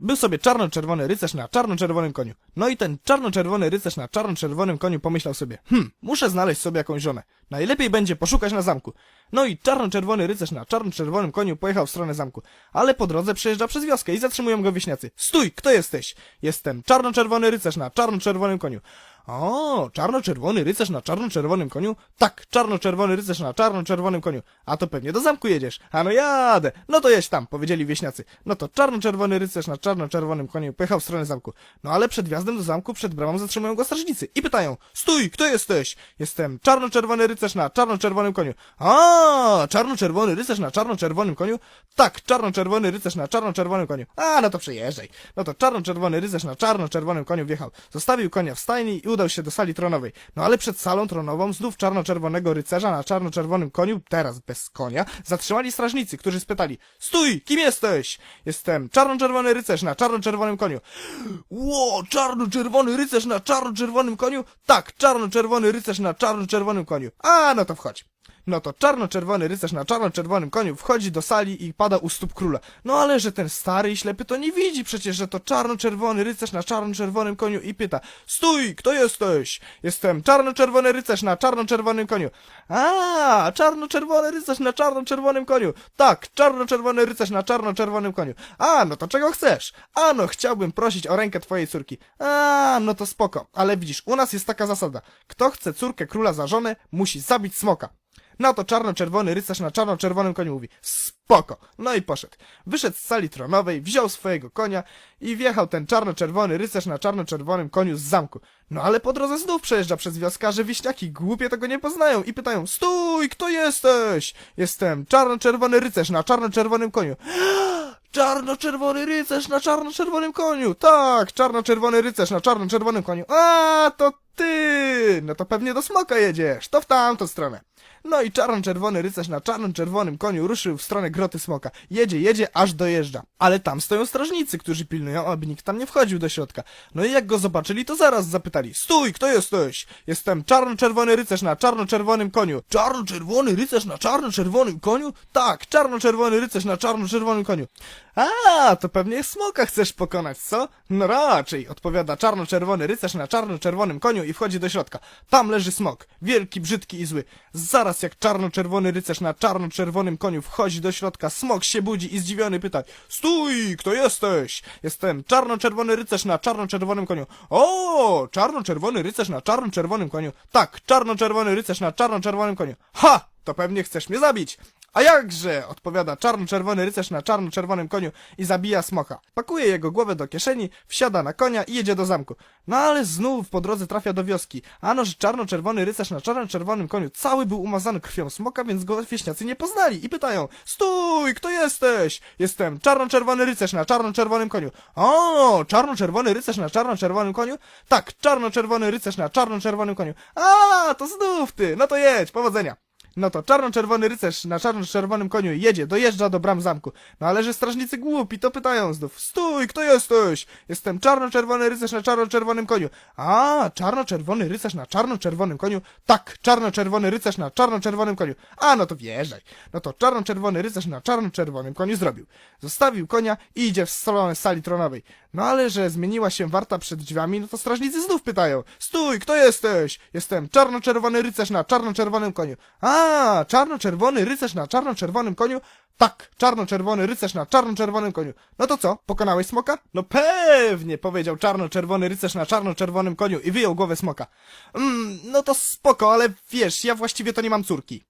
Był sobie czarno-czerwony rycerz na czarno-czerwonym koniu. No i ten czarno-czerwony rycerz na czarno-czerwonym koniu pomyślał sobie, hm, muszę znaleźć sobie jakąś żonę. Najlepiej będzie poszukać na zamku. No i czarno-czerwony rycerz na czarno-czerwonym koniu pojechał w stronę zamku. Ale po drodze przejeżdża przez wioskę i zatrzymują go wieśniacy. Stój, kto jesteś? Jestem czarno-czerwony rycerz na czarno-czerwonym koniu. O, czarno-czerwony rycerz na czarno-czerwonym koniu? Tak, czarno-czerwony rycerz na czarno-czerwonym koniu. A to pewnie do zamku jedziesz. A no jadę. No to jedź tam, powiedzieli wieśniacy. No to czarno-czerwony rycerz na czarno-czerwonym koniu pojechał w stronę zamku. No ale przed wjazdem do zamku, przed bramą zatrzymują go strażnicy i pytają. Stój, kto jesteś? Jestem czarno-czerwony rycerz na czarno-czerwonym koniu. A, czarno-czerwony rycerz na czarno-czerwonym koniu? Tak, czarno-czerwony rycerz na czarno-czerwonym koniu. A, no to przejeżdżaj. No to czarno-czerwony rycerz na czarno-czerwonym koniu wjechał. Zostawił konia w stajni i udał się do sali tronowej. No ale przed salą tronową znów czarno-czerwonego rycerza na czarno-czerwonym koniu, teraz bez konia, zatrzymali strażnicy, którzy spytali Stój, kim jesteś? Jestem czarno-czerwony rycerz na czarno-czerwonym koniu. Ło, czarno-czerwony rycerz na czarno-czerwonym koniu? Tak, czarno-czerwony rycerz na czarno-czerwonym koniu. A, no to wchodź. No to czarno-czerwony rycerz na czarno-czerwonym koniu wchodzi do sali i pada u stóp króla. No ale że ten stary i ślepy to nie widzi przecież, że to czarno-czerwony rycerz na czarno-czerwonym koniu i pyta Stój, kto jesteś? Jestem czarno-czerwony rycerz na czarno-czerwonym koniu. A, czarno-czerwony rycerz na czarno-czerwonym koniu. Tak, czarno-czerwony rycerz na czarno-czerwonym koniu. A, no to czego chcesz? A, no chciałbym prosić o rękę twojej córki. A, no to spoko. Ale widzisz, u nas jest taka zasada. Kto chce córkę króla za żonę, musi zabić smoka. No to czarno-czerwony rycerz na czarno-czerwonym koniu mówi Spoko! No i poszedł. Wyszedł z sali tronowej, wziął swojego konia i wjechał ten czarno-czerwony rycerz na czarno-czerwonym koniu z zamku. No ale po drodze znów przejeżdża przez wioskę, że wieśniaki głupie tego nie poznają i pytają Stój, kto jesteś? Jestem czarno-czerwony rycerz na czarno-czerwonym koniu. Czarno-czerwony rycerz na czarno-czerwonym koniu! Tak, czarno-czerwony rycerz na czarno-czerwonym koniu. A, to ty! No to pewnie do smoka jedziesz, to w tamtą stronę. No i czarno-czerwony rycerz na czarno-czerwonym koniu ruszył w stronę groty smoka. Jedzie, jedzie, aż dojeżdża. Ale tam stoją strażnicy, którzy pilnują, aby nikt tam nie wchodził do środka. No i jak go zobaczyli, to zaraz zapytali. Stój, kto jesteś? Jestem czarno-czerwony rycerz na czarno-czerwonym koniu. Czarno-czerwony rycerz na czarno-czerwonym koniu? Tak, czarno-czerwony rycerz na czarno-czerwonym koniu. A, to pewnie smoka chcesz pokonać, co? No raczej, odpowiada czarno-czerwony rycerz na czarno-czerwonym koniu i wchodzi do środka. Tam leży smok, wielki, brzydki i zły. Zaraz jak czarno-czerwony rycerz na czarno-czerwonym koniu wchodzi do środka, smok się budzi i zdziwiony pyta Stój, kto jesteś? Jestem czarno-czerwony rycerz na czarno-czerwonym koniu. O, czarno-czerwony rycerz na czarno-czerwonym koniu. Tak, czarno-czerwony rycerz na czarno-czerwonym koniu. Ha! To pewnie chcesz mnie zabić. A jakże? odpowiada czarno-czerwony rycerz na czarno-czerwonym koniu i zabija smoka. Pakuje jego głowę do kieszeni, wsiada na konia i jedzie do zamku. No ale znów po drodze trafia do wioski. Ano, że czarno-czerwony rycerz na czarno-czerwonym koniu cały był umazany krwią smoka, więc go wieśniacy nie poznali i pytają Stój, kto jesteś? Jestem czarno-czerwony rycerz na czarno-czerwonym koniu. O, czarno-czerwony rycerz na czarno-czerwonym koniu? Tak, czarno-czerwony rycerz na czarno-czerwonym koniu. A, to znów ty, no to jedź, powodzenia. No to czarno-czerwony rycerz na czarno-czerwonym koniu jedzie, dojeżdża do bram zamku. No ale że strażnicy głupi, to pytają znów. Stój, kto jesteś? Jestem czarno-czerwony rycerz na czarno-czerwonym koniu. A, czarno-czerwony rycerz na czarno-czerwonym koniu? Tak, czarno-czerwony rycerz na czarno-czerwonym koniu. A, no to wjeżdżaj. No to czarno-czerwony rycerz na czarno-czerwonym koniu zrobił. Zostawił konia i idzie w stronę sali tronowej. No ale że zmieniła się warta przed drzwiami, no to strażnicy znów pytają. Stój, kto jesteś? Jestem czarno-czerwony rycerz na czarno-czerwonym koniu. Czarno-czerwony rycerz na czarno-czerwonym koniu? Tak, czarno-czerwony rycerz na czarno-czerwonym koniu. No to co, pokonałeś smoka? No pewnie, powiedział czarno-czerwony rycerz na czarno-czerwonym koniu i wyjął głowę smoka. Mm, no to spoko, ale wiesz, ja właściwie to nie mam córki.